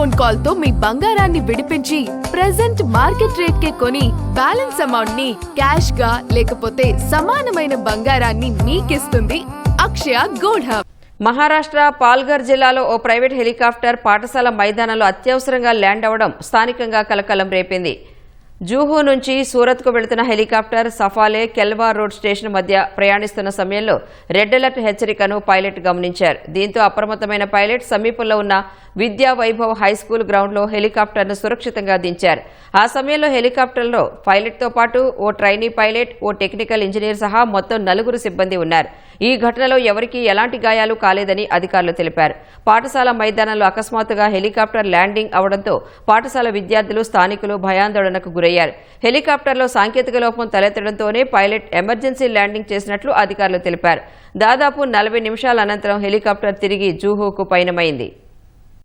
Phone కాల్తో మీ బంగారాన్ని విడిపించి present market rate కే కొని బ్యాలెన్స్ అమౌంట్ని క్యాష్గా లేకపోతే సమానమైన బంగారాన్ని మీకిస్తుంది అక్షయ గోల్డ్ హబ్ మహారాష్ట్ర పాల్ఘర్ జిల్లాలో ఓ ప్రైవేట్ హెలికాప్టర్ పాఠశాల మైదానంలో అత్యవసరంగా ల్యాండ్ అవడం స్థానికంగా కలకలం రేపింది. జూహూ నుంచి సూరత్కు వెళుతున్న helicopter Safale Kelwa road station మధ్య ప్రయాణిస్తున్న సమయంలో రెడ్ అలర్ట్ హెచ్చరికను పైలట్ గమనించారు. దీంతో అప్రమత్తమైన పైలట్ సమీపంలో ఉన్న విద్యా వైభవ్ హై స్కూల్ గ్రౌండ్లో హెలికాప్టర్ను సురక్షితంగా దించారు. ఆ సమయంలో హెలికాప్టర్లో పైలట్తో పాటు ఓ ట్రైనీ పైలట్ ఓ టెక్నికల్ ఇంజనీర్ సహా మొత్తం నలుగురు సిబ్బంది ఉన్నారు. ఈ ఘటనలో ఎవరికీ ఎలాంటి గాయాలు కాలేదని అధికారులు తెలిపారు. పాఠశాల మైదానంలో అకస్మాత్తుగా హెలికాప్టర్ ల్యాండింగ్ అవడంతో పాఠశాల విద్యార్థులు స్థానికులు భయాందోళనకు గురయ్యారు. హెలికాప్టర్లో సాంకేతిక లోపం తలెత్తడంతోనే పైలట్ ఎమర్జెన్సీ ల్యాండింగ్ చేసినట్లు అధికారులు తెలిపారు. దాదాపు నలభై నిమిషాల అనంతరం హెలికాప్టర్ తిరిగి జూహూకు పయనమైంది.